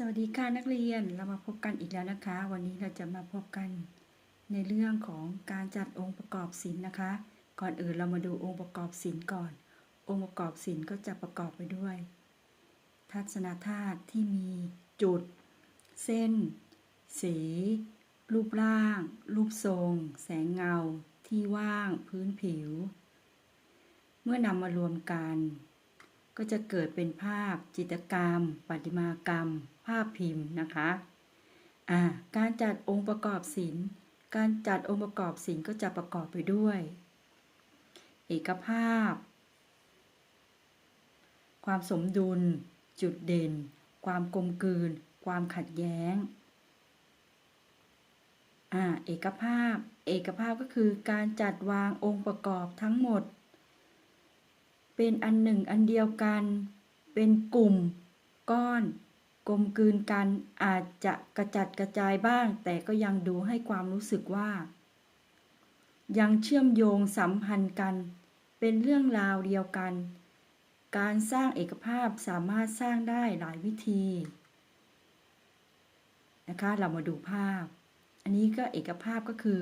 สวัสดีค่ะนักเรียนเรามาพบกันอีกแล้วนะคะ วันนี้เราจะมาพบกันในเรื่องของการจัดองค์ประกอบศิลป์นะคะ ก่อนอื่นเรามาดูองค์ประกอบศิลป์ก่อน องค์ประกอบศิลป์ก็จะประกอบไปด้วย ทัศนธาตุที่มีจุด เส้น สี รูปร่าง รูปทรง แสงเงา ที่ว่าง พื้นผิว เมื่อนำมารวมกัน ก็จะเกิดเป็นภาพ จิตรกรรมประติมากรรม ภาพพิมพ์นะคะการจัดองค์ประกอบศิลป์ การจัดองค์ประกอบศิลป์ก็จะประกอบไปด้วย เอกภาพ ความสมดุล จุดเด่น ความกลมกลืน ความขัดแย้งอเอกภาพ เอกภาพก็คือการจัดวางองค์ประกอบทั้งหมด เป็นอันหนึ่งอันเดียวกัน เป็นกลุ่ม ก้อน กลมกลืนกันอาจจะกระจัดกระจายบ้าง แต่ก็ยังดูให้ความรู้สึกว่า ยังเชื่อมโยงสัมพันธ์กัน เป็นเรื่องราวเดียวกัน การสร้างเอกภาพสามารถสร้างได้หลายวิธีนะคะเรามาดูภาพ อันนี้ก็เอกภาพก็คือ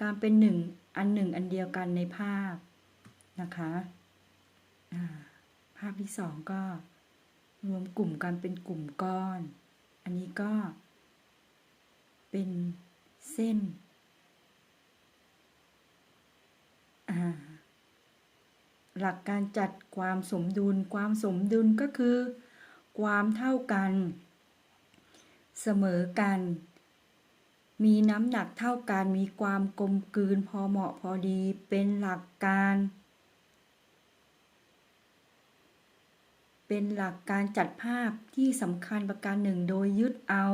การเป็นหนึ่งอันหนึ่งอันเดียวกันในภาพนะคะภาพที่สองก็ รวมกลุ่มกันเป็นกลุ่มก้อน อันนี้ก็ เป็นเส้นหลักการจัดความสมดุล ความสมดุลก็คือ ความเท่ากัน เสมอกัน มีน้ำหนักเท่ากัน มีความกลมกลืนพอเหมาะพอดี เป็นหลักการ เป็นหลักการจัดภาพที่สำคัญประการหนึ่งโดยยึดเอา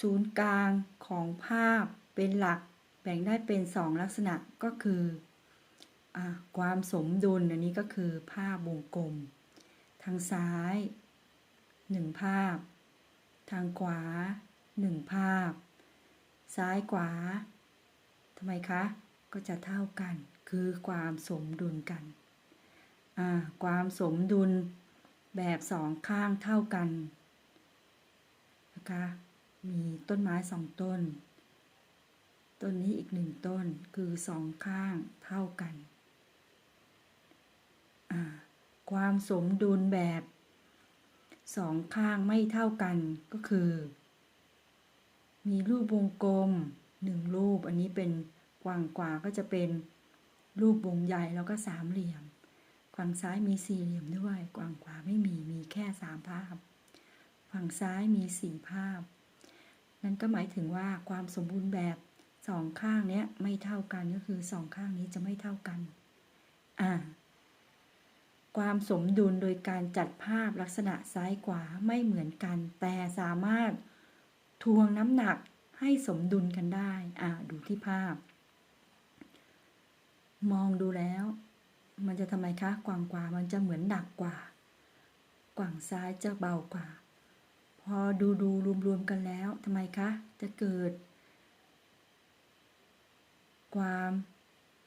ศูนย์กลางของภาพเป็นหลักแบ่งได้เป็นสองลักษณะก็คืออความสมดุลอันนี้ก็คือภาพวงกลม ทางซ้ายหนึ่งภาพ ทางขวาหนึ่งภาพ ซ้ายขวาทำไมคะ ก็จะเท่ากันคือความสมดุลกัน ความสมดุลแบบสองข้างเท่ากันนะคะมีต้นไม้สองต้น ต้นนี้อีกหนึ่งต้นคือสองข้างเท่ากัน ความสมดุลแบบสองข้างไม่เท่ากันก็คือ มีรูปวงกลมหนึ่งรูป อันนี้เป็นกว้างกว่าก็จะเป็นรูปวงใหญ่แล้วก็สามเหลี่ยม ฝั่งซ้ายมีสี่เหลี่ยมด้วยกว้างขวาไม่มีมีแค่สามภาพ ฝั่งซ้ายมีสี่ภาพ นั่นก็หมายถึงว่าความสมบูรณ์แบบสองข้างเนี้ยไม่เท่ากันก็คือสองข้างนี้จะไม่เท่ากัน อ่า ความสมดุลโดยการจัดภาพลักษณะซ้ายขวาไม่เหมือนกัน แต่สามารถทวงน้ำหนักให้สมดุลกันได้ อ่า ดูที่ภาพ มองดูแล้ว มันจะทำไมคะกว่างกว่ามันจะเหมือนหนักกว่า กว่างซ้ายจะเบากว่า พอดูดูรวมรวมกันแล้วทำไมคะ จะเกิด ความ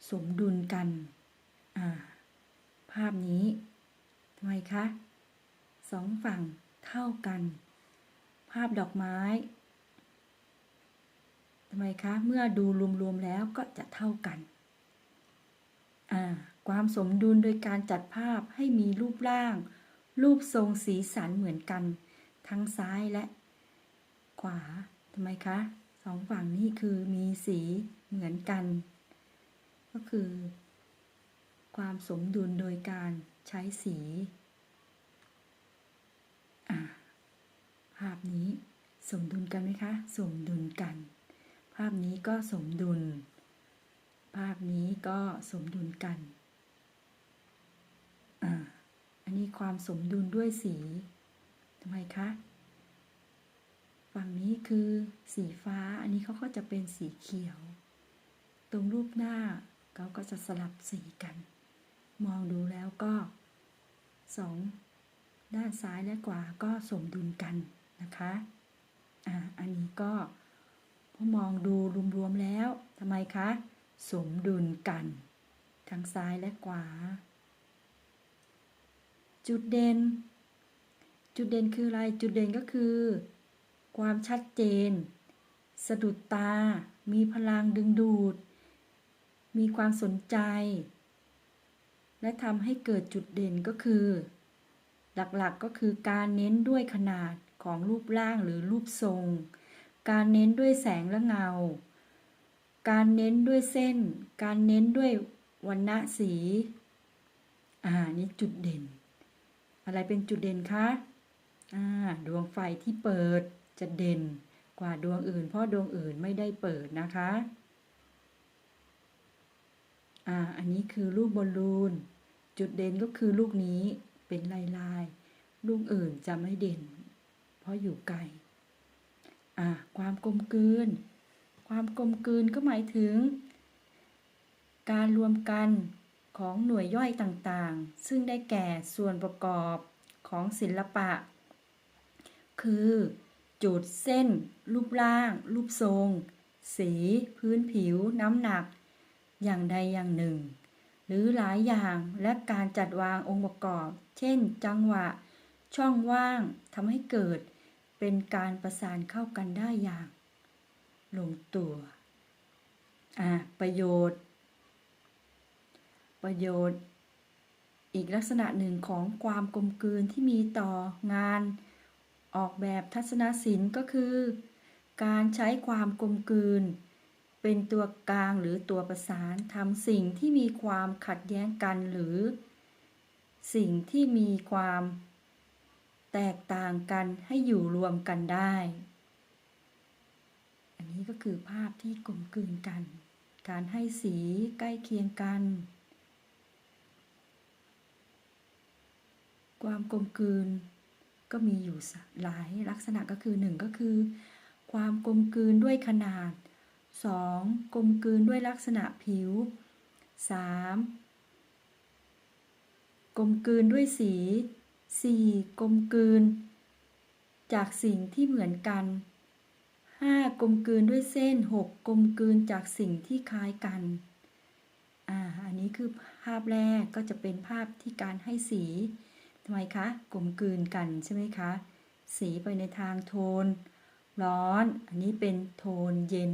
สมดุลกันอ่าภาพนี้ทำไมคะสองฝั่งเท่ากัน ภาพดอกไม้ทำไมคะ เมื่อดูรวมๆแล้วก็จะเท่ากัน อ่า ความสมดุลโดยการจัดภาพให้มีรูปร่าง รูปทรงสีสันเหมือนกัน ทั้งซ้ายและ ขวาทำไมคะสองฝั่งนี้คือมีสีเหมือนกัน ก็คือ ความสมดุลโดยการใช้สีภาพนี้สมดุลกันไหมคะ สมดุลกัน ภาพนี้ก็สมดุล ภาพนี้ก็สมดุลกัน อันนี้ความสมดุลด้วยสีทำไมคะ ฝั่งนี้คือสีฟ้า อันนี้เขาก็จะเป็นสีเขียว ตรงรูปหน้าเขาก็จะสลับสีกัน มองดูแล้วก็สองด้านซ้ายและขวาก็สมดุลกันนะคะอ่าอันนี้ก็พอมองดูรวมๆแล้วทำไมคะ สมดุลกัน ทั้งซ้ายและขวา จุดเด่น จุดเด่นคืออะไร จุดเด่นก็คือ ความชัดเจน สะดุดตา มีพลังดึงดูด มีความสนใจ และทำให้เกิดจุดเด่นก็คือ หลักๆก็คือการเน้นด้วยขนาดของรูปร่างหรือรูปทรง การเน้นด้วยแสงและเงา การเน้นด้วยเส้น การเน้นด้วยวรรณะสี อ่า นี่จุดเด่น อะไรเป็นจุดเด่นคะดวงไฟที่เปิดจะเด่นกว่าดวงอื่น เพราะดวงอื่นไม่ได้เปิดนะคะอ่าอันนี้คือลูกบอลลูน จุดเด่นก็คือลูกนี้เป็นลายลายลูกอื่นจะไม่เด่น เพราะอยู่ไกลอ่าความกลมกลืน ความกลมกลืนก็หมายถึง การรวมกัน ของหน่วยย่อยต่างๆ ซึ่งได้แก่ส่วนประกอบของศิลปะ คือ จุดเส้น รูปร่าง รูปทรง สี พื้นผิว น้ำหนัก อย่างใดอย่างหนึ่ง หรือหลายอย่างและการจัดวางองค์ประกอบ เช่น จังหวะ ช่องว่างทำให้เกิด เป็นการประสานเข้ากันได้อย่างลงตัวอะประโยชน์ ประโยชน์ อีกลักษณะหนึ่งของความกลมกลืนที่มีต่องานออกแบบทัศนศิลป์ก็คือ การใช้ความกลมกลืน เป็นตัวกลางหรือตัวประสานทำสิ่งที่มีความขัดแย้งกันหรือ สิ่งที่มีความ แตกต่างกันให้อยู่รวมกันได้ อันนี้ก็คือภาพที่กลมกลืนกัน การให้สีใกล้เคียงกัน ความกลมกลืนก็มีอยู่หลายลักษณะก็คือ 1 ก็คือ ความกลมกลืนด้วยขนาด 2. กลมกลืนด้วยลักษณะผิว 3. กลมกลืนด้วยสี 4. กลมกลืน จากสิ่งที่เหมือนกัน 5. กลมกลืนด้วยเส้น 6. กลมกลืนจากสิ่งที่คล้ายกันอ่าอันนี้คือภาพแรกก็จะเป็นภาพที่การให้สี ทำไมคะกลมกลืนกันใช่ไหมคะ สีไปในทางโทน ร้อน อันนี้เป็นโทนเย็น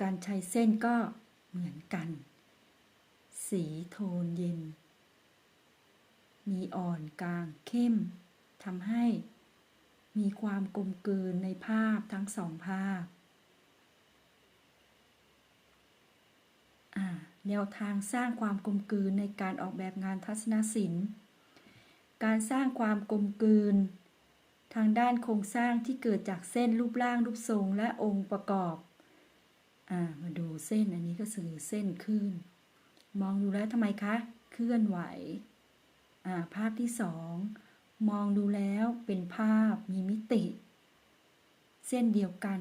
การใช้เส้นก็เหมือนกัน สีโทนเย็น มีอ่อนกลางเข้มทำให้มีความกลมกลืนในภาพทั้งสองภาพ อ่า แนวทางสร้างความกลมกลืนในการออกแบบงานทัศนศิลป์ การสร้างความกลมกลืน ทางด้านโครงสร้างที่เกิดจากเส้นรูปร่างรูปทรงและองค์ประกอบอ่ามาดูเส้นอันนี้ก็คือเส้นขึ้น มองดูแล้วทำไมคะ เคลื่อนไหวอ่าภาพที่สองมองดูแล้วเป็นภาพมีมิติ เส้นเดียวกัน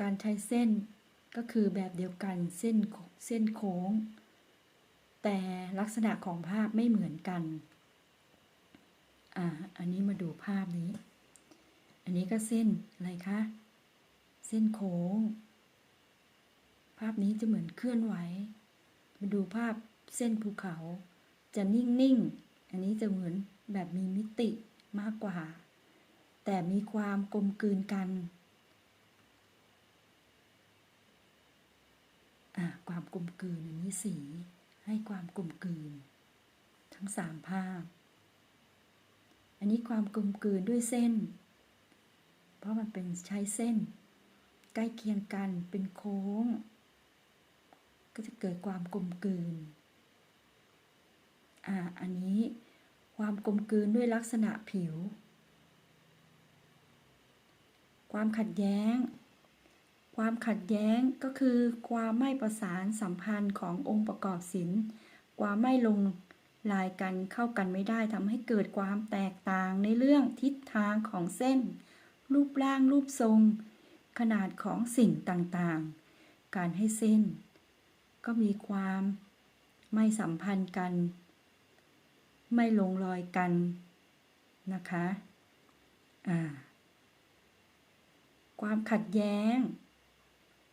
การใช้เส้น ก็คือแบบเดียวกันเส้นเส้นโค้ง แต่ลักษณะของภาพไม่เหมือนกัน อ่า อันนี้มาดูภาพนี้ อันนี้ก็เส้นอะไรคะ เส้นโค้ง ภาพนี้จะเหมือนเคลื่อนไหว มาดูภาพเส้นภูเขา จะนิ่งๆ อันนี้จะเหมือนแบบมีมิติมากกว่า แต่มีความกลมกลืนกัน ความกลมกลืนอันนี้สีให้ความกลมกลืน ทั้งสามภาพ อันนี้ความกลมกลืนด้วยเส้น เพราะมันเป็นใช้เส้น ใกล้เคียงกันเป็นโค้ง ก็จะเกิดความกลมกลืนอ่าอันนี้ความกลมกลืนด้วยลักษณะผิว ความขัดแย้ง ความขัดแย้งก็คือความไม่ประสานสัมพันธ์ขององค์ประกอบศิลป์ความไม่ลงลายกันเข้ากันไม่ได้ทำให้เกิดความแตกต่างในเรื่องทิศทางของเส้น รูปร่างรูปทรง ขนาดของสิ่งต่างๆ การให้เส้น ก็มีความไม่สัมพันธ์กัน ไม่ลงรอยกันนะคะความขัดแย้ง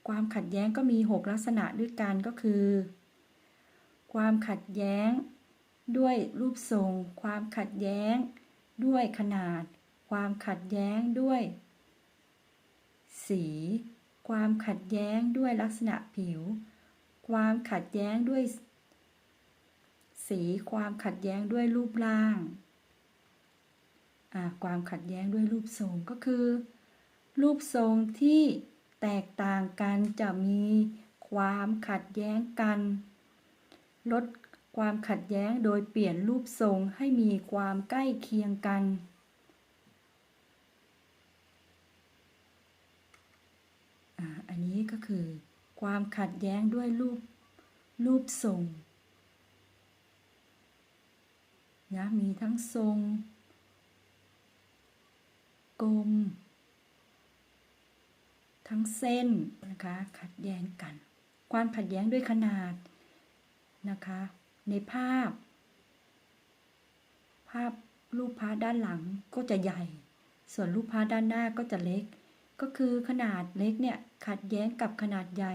ความขัดแย้งก็มี 6 ลักษณะด้วยกันก็คือ ความขัดแย้ง ด้วยรูปทรง ความขัดแย้ง ด้วยขนาด ความขัดแย้งด้วย สี ความขัดแย้งด้วยลักษณะผิว ความขัดแย้งด้วย สีความขัดแย้งด้วยรูปร่างความขัดแย้งด้วยรูปทรงก็คือ รูปทรงที่ แตกต่างกันจะมีความขัดแย้งกัน ลดความขัดแย้งโดยเปลี่ยนรูปทรงให้มีความใกล้เคียงกัน อันนี้ก็คือ ความขัดแย้งด้วยรูปรูปทรงนะมีทั้งทรง กลม ทั้งเส้นนะคะขัดแย้งกัน ความขัดแย้งด้วยขนาดนะคะ ในภาพ ภาพรูปพระด้านหลังก็จะใหญ่ ส่วนรูปพระด้านหน้าก็จะเล็ก ก็คือขนาดเล็กเนี่ยขัดแย้งกับขนาดใหญ่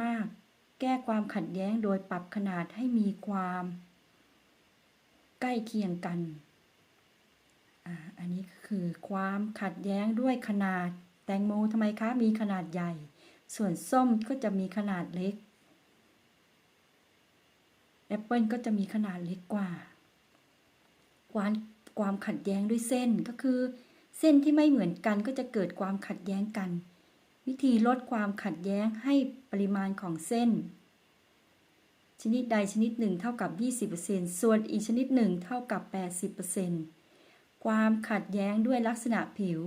มากแก้ความขัดแย้งโดยปรับขนาดให้มีความ ใกล้เคียงกันอ,อันนี้คือความขัดแย้งด้วยขนาด แตงโมทำไมคะมีขนาดใหญ่ ส่วนส้มก็จะมีขนาดเล็กแอปเปิลก็จะมีขนาดเล็กกว่า ความความขัดแย้งด้วยเส้นก็คือ เส้นที่ไม่เหมือนกันก็จะเกิดความขัดแย้งกัน วิธีลดความขัดแย้งให้ปริมาณของเส้น ชนิดใดชนิดหนึ่งเท่ากับ 20%ส่วนอีกชนิดหนึ่งเท่ากับ 80%ความขัดแย้งด้วยลักษณะผิว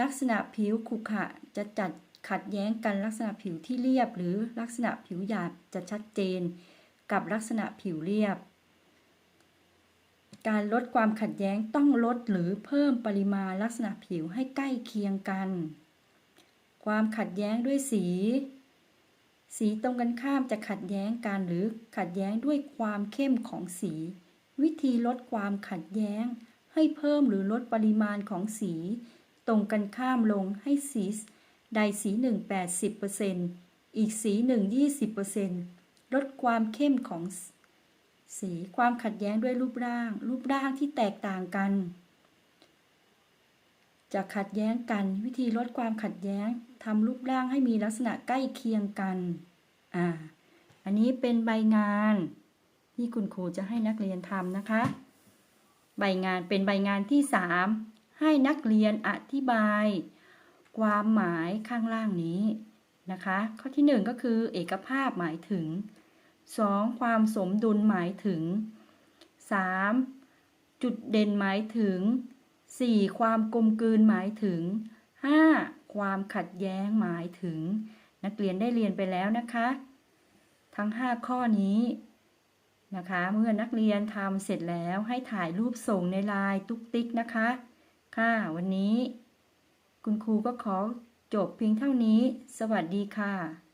ลักษณะผิวขรุขระจะจัดขัดแย้งกันลักษณะผิวที่เรียบ หรือลักษณะผิวหยาบจะชัดเจน กับลักษณะผิวเรียบ การลดความขัดแย้งต้องลดหรือเพิ่มปริมาณลักษณะผิวให้ใกล้เคียงกัน ความขัดแย้งด้วยสี สีตรงกันข้ามจะขัดแย้งกันหรือขัดแย้งด้วยความเข้มของสี วิธีลดความขัดแย้ง ให้เพิ่มหรือลดปริมาณของสี ตรงกันข้ามลงให้สีใดสีหนึ่ง80%อีกสีหนึ่ง20%ลดความเข้มของสีความขัดแย้งด้วยรูปร่าง รูปร่างที่แตกต่างกัน จะขัดแย้งกันวิธีลดความขัดแย้งทำรูปร่างให้มีลักษณะใกล้เคียงกันอ่าอันนี้เป็นใบงานที่คุณครูจะให้นักเรียนทำนะคะ ใบงานเป็นใบงานที่ 3 ให้นักเรียนอธิบาย ความหมายข้างล่างนี้นะคะ ข้อที่ 1 ก็คือเอกภาพหมายถึง 2. ความสมดุลหมายถึง 3. จุดเด่นหมายถึง 4. ความกลมกลืนหมายถึง 5. ความขัดแย้งหมายถึง นักเรียนได้เรียนไปแล้วนะคะ ทั้ง 5 ข้อนี้นะคะ เมื่อนักเรียนทำเสร็จแล้วให้ถ่ายรูปส่งในไลน์ตุ๊กติ๊กนะคะ ค่ะ วันนี้ คุณครูก็ขอจบเพียงเท่านี้ สวัสดีค่ะ